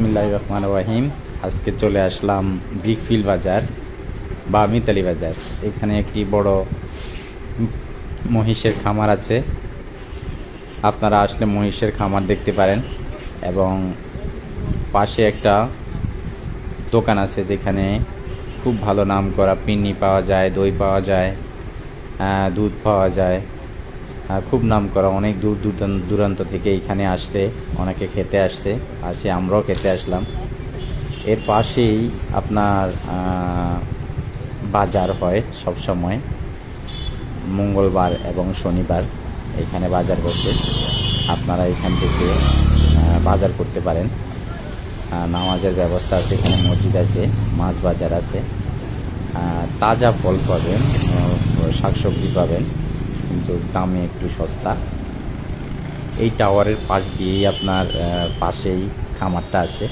বিসমিল্লাহ রহমান রাহিম আজকে চলে আসলাম ব্রিকফিল বাজার বা মিতালি বাজার। এখানে একটি বড় মহিষের খামার আছে। আপনারা আসলে মহিষের খামার দেখতে পারেন এবং পাশে একটা দোকান আছে যেখানে খুব ভালো নাম করা পিন্নি পাওয়া যায়, দই পাওয়া যায় দুধ পাওয়া যায়। খুব নাম করা, অনেক দূর দূরান্ত থেকে এখানে আসতে, অনেকে খেতে আসছে, আসে, আমরাও খেতে আসলাম। এর পাশেই আপনার বাজার হয় সব সময় মঙ্গলবার এবং শনিবার এখানে বাজার বসে। আপনারা এখান থেকে বাজার করতে পারেন। নামাজের ব্যবস্থা আছে, এখানে মসজিদ আছে, মাছ বাজার আছে। তাজা ফল পাবেন শাকসবজি পাবেন। কিন্তু দামে একটু সস্তা। এই টাওয়ারের পাশ দিয়েই আপনার পাশেই খামারটা আছে।